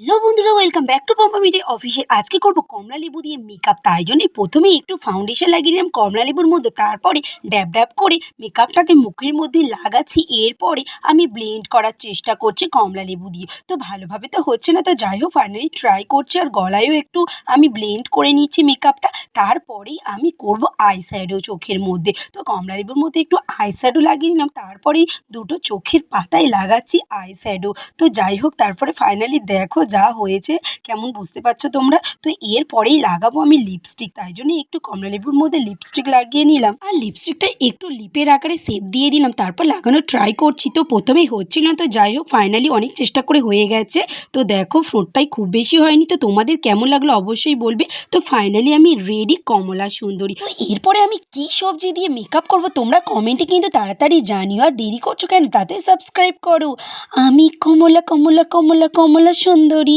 Hello বন্ধুরা welcome back to Pampa media official আজকে করব কমলা লেবু দিয়ে মেকআপ তাই জন্য প্রথমেই একটু ফাউন্ডেশন লাগিয়ে নিলাম কমলা লেবুর মধ্যে। তারপরে ড্যাব ড্যাব করে মেকআপটাকে মুখের মধ্যে লাগাচ্ছি। এরপরে আমি ব্লেন্ড করার চেষ্টা করছি কমলা লেবু দিয়ে। তো ভালোভাবে তো হচ্ছে না, তো যাই হোক ফাইনালি ট্রাই করছি। আর গলায়ও একটু আমি ব্লেন্ড করে নিচ্ছি মেকআপটা তারপরেই আমি করব আই শ্যাডো চোখের মধ্যে। তো কমলা লেবুর মধ্যে একটু আই শ্যাডো লাগিয়ে নিলাম। তারপরেই দুটো চোখের পাতায় লাগাচ্ছি আই শ্যাডো তো যাই হোক, তারপরে ফাইনালি দেখো যা হয়েছে, কেমন বুঝতে পারছ তোমরা? তো এর পরেই লাগাবো আমি লিপস্টিক তাই জন্য একটু কমলা লেবুর মধ্যে লিপস্টিক লাগিয়ে নিলাম। আর লিপস্টিকটা একটু লিপের আকারে সেপ দিয়ে দিলাম, তারপর লাগানোর ট্রাই করছি। তো প্রথমেই হচ্ছিল না, তো যাই হোক ফাইনালি অনেক চেষ্টা করে হয়ে গেছে। তো দেখো ফ্রন্টটাই খুব বেশি হয়নি, তো তোমাদের কেমন লাগল অবশ্যই বলবে। তো ফাইনালি আমি রেডি কমলা সুন্দরী। তো এরপরে আমি কি সবজি দিয়ে মেকআপ করব তোমরা কমেন্টে কিন্তু তাড়াতাড়ি জানিও। আর দেরি করছ কেন? তাতে সাবস্ক্রাইব করো। আমি কমলা কমলা কমলা কমলা সুন্দরী। より